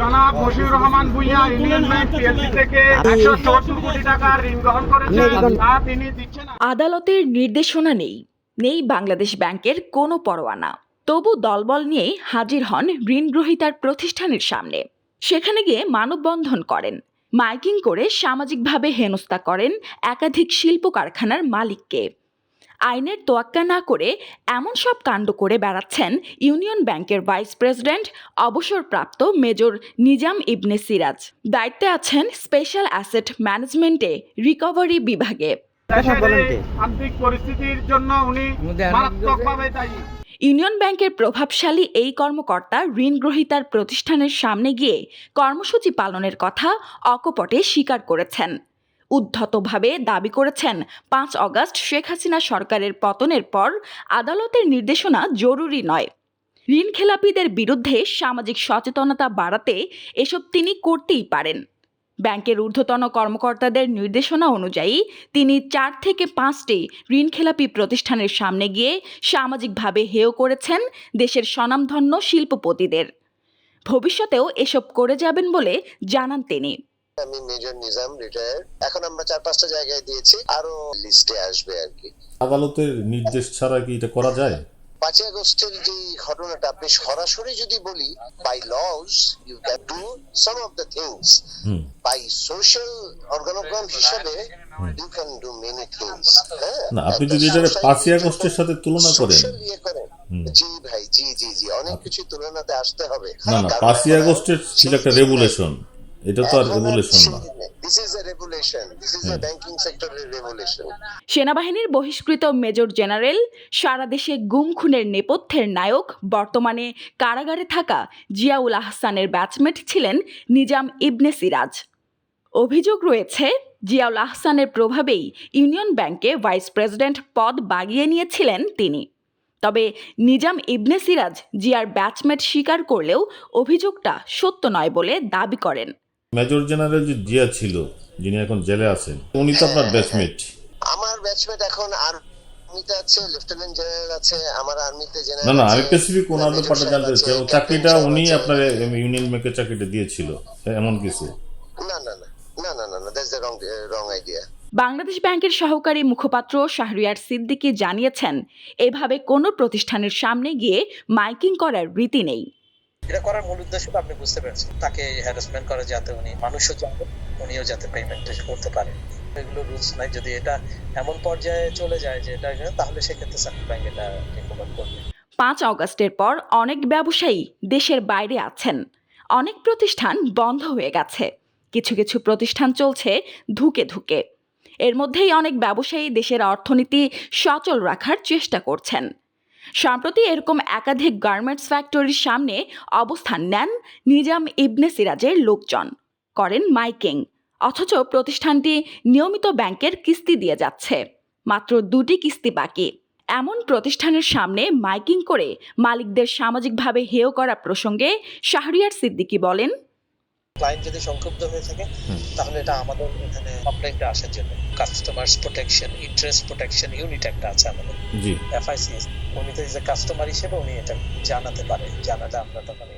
জনাব Moshiur Rahman Bhuiyan Union Bank PLC থেকে একশো চুয়াত্তর কোটি টাকার ঋণ গ্রহণ করেছেন। তা তিনি দিচ্ছেন আদালতের নির্দেশনা নেই নেই বাংলাদেশ ব্যাংকের কোনো পরোয়ানা তবু দলবল নিয়ে হাজির হন ঋণগ্রহীতার প্রতিষ্ঠানের সামনে। সেখানে গিয়ে মানববন্ধন করেন। মাইকিং করে সামাজিকভাবে হেনস্থা করেন একাধিক শিল্প কারখানার মালিককে। আইনের তোয়াক্কা না করে এমন সব কাণ্ড করে বেড়াচ্ছেন ইউনিয়ন ব্যাংকের ভাইস প্রেসিডেন্ট অবসরপ্রাপ্ত মেজর নিজাম ইবনে সিরাজ। দায়িত্বে আছেন স্পেশাল অ্যাসেট ম্যানেজমেন্টে রিকভারি বিভাগে। দেশের পরিস্থিতির জন্য উনি মারাত্মকভাবে দায়ী। ইউনিয়ন ব্যাংকের প্রভাবশালী এই কর্মকর্তা ঋণ গ্রহীতার প্রতিষ্ঠানের সামনে গিয়ে কর্মসূচি পালনের কথা অকপটে স্বীকার করেছেন। উদ্ধতভাবে দাবি করেছেন। পাঁচ অগস্ট শেখ হাসিনা সরকারের পতনের পর আদালতের নির্দেশনা জরুরি নয়। ঋণ খেলাপিদের বিরুদ্ধে সামাজিক সচেতনতা বাড়াতে এসব তিনি করতেই পারেন। ব্যাংকের ঊর্ধ্বতন কর্মকর্তাদের নির্দেশনা অনুযায়ী তিনি চার থেকে পাঁচটি ঋণখেলাপি প্রতিষ্ঠানের সামনে গিয়ে সামাজিকভাবে হেয় করেছেন দেশের স্বনামধন্য শিল্পপতিদের। ভবিষ্যতেও এসব করে যাবেন বলে জানান তিনি। আমি মেজর নিজাম রিটায়ার এখন আমরা চার পাঁচটা জায়গায় দিয়েছি আরও লিস্টে আসবে আর কি। আদালতের নির্দেশ ছাড়া কি এটা করা যায়? পাঁচই আগস্টের যে ঘটনাটা আপনি সরাসরি যদি বলি by laws you can do some of the things by social organogram হিসেবে you can do many things হ্যাঁ? না আপনি যদি এটাকে পাঁচই আগস্টের সাথে তুলনা করেন। ইয়ে। জি ভাই জি জি জি অনেক কিছু তুলনাতে আসতে হবে। না না পাঁচই আগস্টের ছিল একটা রেগুলেশন এটা তো আর রেগুলেশন না। This is a regulation this is a banking সেক্টরের রেগুলেশন সেনাবাহিনীর বহিষ্কৃত মেজর জেনারেল সারা দেশে গুম খুনের নেপথ্যের নায়ক বর্তমানে কারাগারে থাকা জিয়াউল আহসানের ব্যাচমেট ছিলেন নিজাম ইবনে সিরাজ। অভিযোগ রয়েছে জিয়াউল আহসানের প্রভাবেই ইউনিয়ন ব্যাংকে ভাইস প্রেসিডেন্ট পদ বাগিয়ে নিয়েছিলেন তিনি। তবে নিজাম ইবনে সিরাজ জিয়ার ব্যাচমেট স্বীকার করলেও অভিযোগটা সত্য নয় বলে দাবি করেন। মেজর জেনারেল যে জিয়া ছিল যিনি এখন জেলে আছেন উনি তো আপনার ব্যাচমেট আমার ব্যাচমেট এখন আর আর্মিতে আছে লেফটেন্যান্ট জেনারেল আছে আমার আর্মিতে না জেনারেল না আছে, আমি স্পেসিফিক মেজর ব্যাপারটা জানতে চাই। ও চাকরিটা উনি আপনার ইউনিয়ন ব্যাংকের চাকরিটা দিয়েছিল এমন কিছু। না না না না না না না that's the wrong wrong idea Bangladesh ব্যাংকের সহকারী মুখপাত্র শাহরিয়ার সিদ্দিকী জানিয়েছেন এভাবে কোনো প্রতিষ্ঠানের সামনে গিয়ে মাইকিং করার রীতি নেই। এটা করার মূল উদ্দেশ্য আপনি বুঝতে পেরেছেন, তাকে হ্যারাসমেন্ট করে যাতে উনি মানুষও যাতে উনিও যাতে পেমেন্ট করতে পারে। এগুলো রুলস নাই, যদি এটা এমন পর্যায়ে চলে যায় যে এটা তাহলে সেক্ষেত্রে সেন্ট্রাল ব্যাংক এটা রিকভার করবে। পাঁচ অগস্টের পর অনেক ব্যবসায়ী দেশের বাইরে আছেন। অনেক প্রতিষ্ঠান বন্ধ হয়ে গেছে। কিছু কিছু প্রতিষ্ঠান চলছে ধুকে ধুকে। এর মধ্যেই অনেক ব্যবসায়ী দেশের অর্থনীতি সচল রাখার চেষ্টা করছেন। সম্প্রতি এরকম একাধিক গার্মেন্টস ফ্যাক্টরির সামনে অবস্থান নেন নিজাম ইবনে সিরাজের লোকজন। করেন মাইকিং, অথচ প্রতিষ্ঠানটি নিয়মিত ব্যাংকের কিস্তি দিয়ে যাচ্ছে। মাত্র দুটি কিস্তি বাকি। এমন প্রতিষ্ঠানের সামনে মাইকিং করে মালিকদের সামাজিকভাবে হেয় করা প্রসঙ্গে শাহরিয়ার সিদ্দিকী বলেন ক্লায়েন্ট যদি সংক্ষুব্ধ হয়ে থাকে তাহলে এটা আমাদের এখানে কমপ্লেন্টে আসার জন্য। Customers protection interest protection unit একটা আছে আমাদের। জি। এফআইসিএস উনি তো কাস্টমার হিসেবে উনি এটা জানাতে পারে জানাটা আমরা তখন